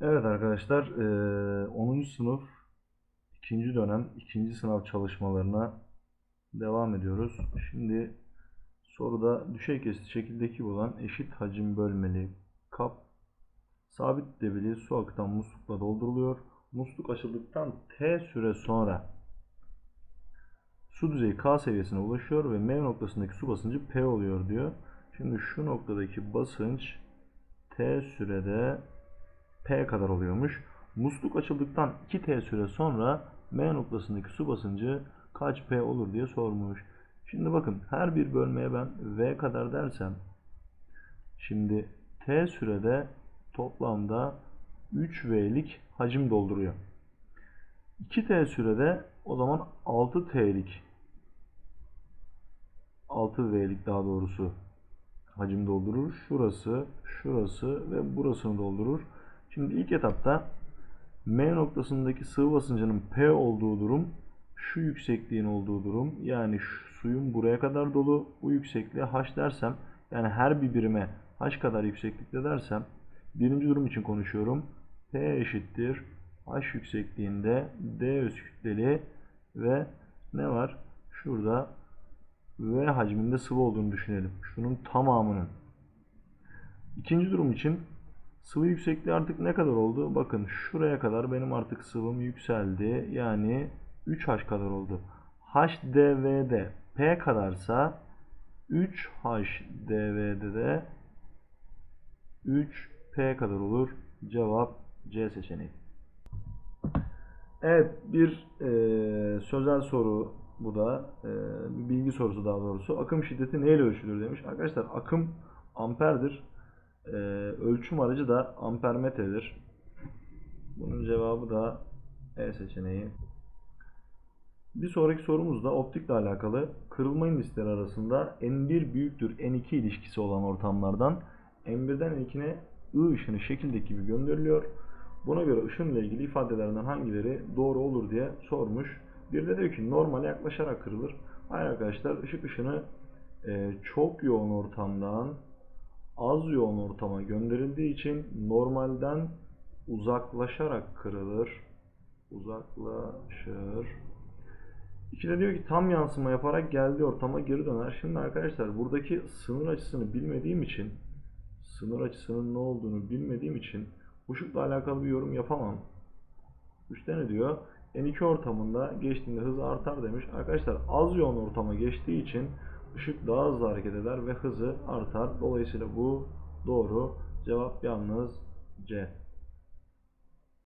Evet arkadaşlar, eee, 10. sınıf 2. dönem 2. sınav çalışmalarına devam ediyoruz. Şimdi soruda düşey kesiti şekildeki olan eşit hacim bölmeli kap sabit debili su akıtan muslukla dolduruluyor. Musluk açıldıktan T süre sonra su düzeyi K seviyesine ulaşıyor ve M noktasındaki su basıncı P oluyor diyor. Şimdi şu noktadaki basınç T sürede P kadar oluyormuş. Musluk açıldıktan 2T süre sonra M noktasındaki su basıncı kaç P olur diye sormuş. Şimdi bakın her bir bölmeye ben V kadar dersem şimdi T sürede toplamda 3V'lik hacim dolduruyor. 2T sürede o zaman 6T'lik 6V'lik daha doğrusu hacim doldurur. Şurası, şurası ve burasını doldurur. Şimdi ilk etapta M noktasındaki sıvı basıncının P olduğu durum şu yüksekliğin olduğu durum. Yani şu suyun buraya kadar dolu. Bu yüksekliğe H dersem yani her bir birime H kadar yükseklikte dersem birinci durum için konuşuyorum. P eşittir H yüksekliğinde D öz kütleli ve ne var? Şurada V hacminde sıvı olduğunu düşünelim. Şunun tamamının. İkinci durum için sıvı yüksekliği artık ne kadar oldu? Bakın şuraya kadar benim artık sıvım yükseldi. Yani 3H kadar oldu. HDV'de P kadarsa 3HDV'de de 3P kadar olur. Cevap C seçeneği. Evet bir e, sözel soru bu da e, bilgi sorusu daha doğrusu. Akım şiddeti neyle ölçülür demiş. Arkadaşlar akım amperdir. E, ölçüm aracı da ampermetredir. Bunun cevabı da E seçeneği. Bir sonraki sorumuz da optikle alakalı. Kırılma indisleri arasında N1 büyüktür N2 ilişkisi olan ortamlardan N1'den N2'ne I ışını şekildeki gibi gönderiliyor. Buna göre ışınla ilgili ifadelerden hangileri doğru olur diye sormuş. Bir de diyor ki normale yaklaşarak kırılır. Hayır arkadaşlar ışık ışını e, çok yoğun ortamdan az yoğun ortama gönderildiği için normalden uzaklaşarak kırılır. Uzaklaşır. İkide diyor ki tam yansıma yaparak geldiği ortama geri döner. Şimdi arkadaşlar buradaki sınır açısını bilmediğim için sınır açısının ne olduğunu bilmediğim için ışıkla alakalı bir yorum yapamam. Üstte ne diyor? N2 ortamında geçtiğinde hız artar demiş. Arkadaşlar az yoğun ortama geçtiği için ışık daha hızlı hareket eder ve hızı artar. Dolayısıyla bu doğru. Cevap yalnız C.